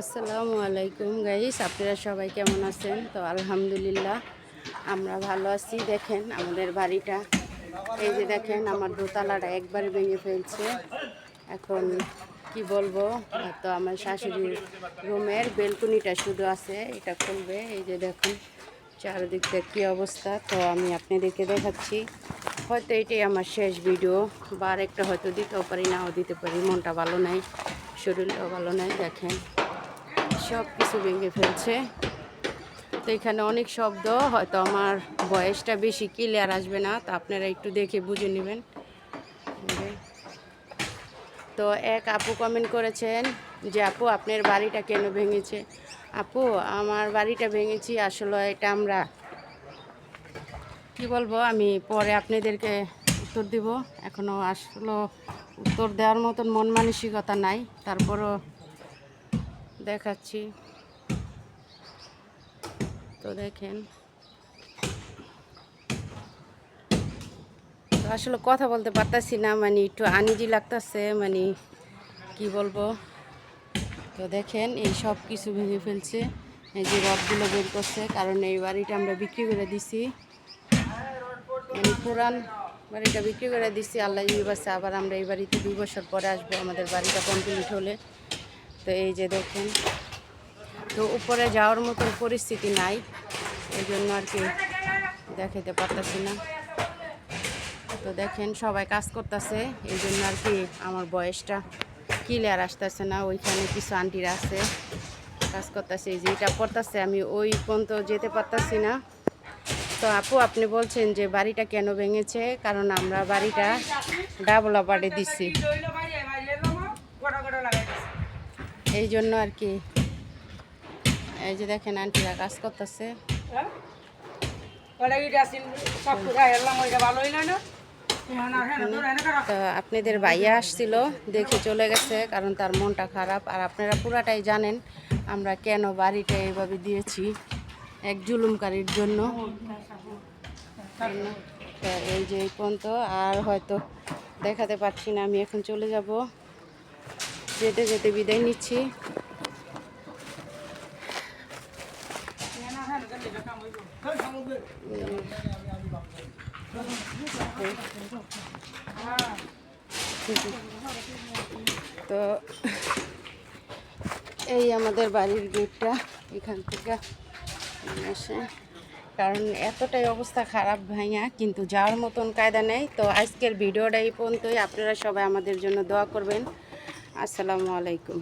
আসসালামু আলাইকুম গাইস আপনারা সবাই কেমন আছেন? তো আলহামদুলিল্লাহ, আমরা ভালো আছি। দেখেন আমাদের বাড়িটা। এই যে দেখেন, আমার দোতলাটা একবারে ভেঙে ফেলছে। এখন কি বলব? তো আমার শাশুড়ির রুমের বেলকনিটা শুধু আছে, এটা খুলবে। এই যে দেখুন, চারিদিকটা কী অবস্থা। তো আমি আপনাদেরকে দেখাচ্ছি। হয়তো এটাই আমার শেষ ভিডিও, বা আরেকটা হয়তো দিতেও পারি, নাও দিতে পারি। মনটা ভালো নাই, শরীরটাও ভালো নাই, দেখেন। সব কিছু ভেঙে ফেলছে। তো এখানে অনেক শব্দ, হয়তো আমার বয়সটা বেশি ক্লিয়ার আসবে না, তো আপনারা একটু দেখে বুঝে নেবেন। তো এক আপু কমেন্ট করেছেন যে, আপু, আপনার বাড়িটা কেন ভেঙেছে? আপু, আমার বাড়িটা ভেঙেছি, আসলে এটা আমরা কি বলব, আমি পরে আপনাদেরকে উত্তর দিব। এখনও আসলে উত্তর দেওয়ার মতন মন মানসিকতা নাই, তারপরও দেখাচ্ছি। তো দেখেন। আসলে কথা বলতে পারতাছি না মানে একটু আনিজি লাগতেছে মানে কি বলব? তো দেখেন, এই সব কিছু ভেঙে ফেলছে। এই যে রডগুলো বের করছে, কারণ এই বাড়িটা আমরা বিক্রি করে দিছি। মানে পুরান বাড়িটা বিক্রি করে দিছি, আল্লাহ ইউবাসে আবার আমরা এই বাড়িতে দুই বছর পরে আসব, আমাদের বাড়িটা কমপ্লিট হলে। তো এই যে দেখেন তো উপরে যাওয়ার মতন পরিস্থিতি নাই এই জন্য আর কি দেখাতে পারতেছি না তো দেখেন সবাই কাজ করতেছে এই জন্য আর কি আমার বয়সটা ক্লিয়ার আসতেছে না ওইখানে কিছু আন্টিরা আছে কাজ করতেছে এই যে এটা করতেছে আমি ওই পর্যন্ত যেতে পারতাছি না তো আপু আপনি বলছেন যে বাড়িটা কেন ভেঙেছে কারণ আমরা বাড়িটা ডাবল আপারে দিচ্ছি এই জন্য আর কি। এই যে দেখেন আন্টিরা কাজ করতেছে। তো আপনাদের ভাইয়া আসছিল দেখে চলে গেছে কারণ তার মনটা খারাপ। আর আপনারা পুরাটাই জানেন আমরা কেন বাড়িটা এইভাবে দিয়েছি এক জুলুমকারীর জন্য। এই যে এই পর্যন্ত আর হয়তো দেখাতে পারছি না আমি এখন চলে যাব। যেতে যেতে বিদায় নিচ্ছি। তো এই আমাদের বাড়ির গেটটা এখান থেকে আসে কারণ এতটাই অবস্থা খারাপ ভাইয়া, কিন্তু যাওয়ার মতন কায়দা নেই। তো আজকের ভিডিওটা এই পর্যন্তই। আপনারা সবাই আমাদের জন্য দোয়া করবেন। আসসালামু আলাইকুম।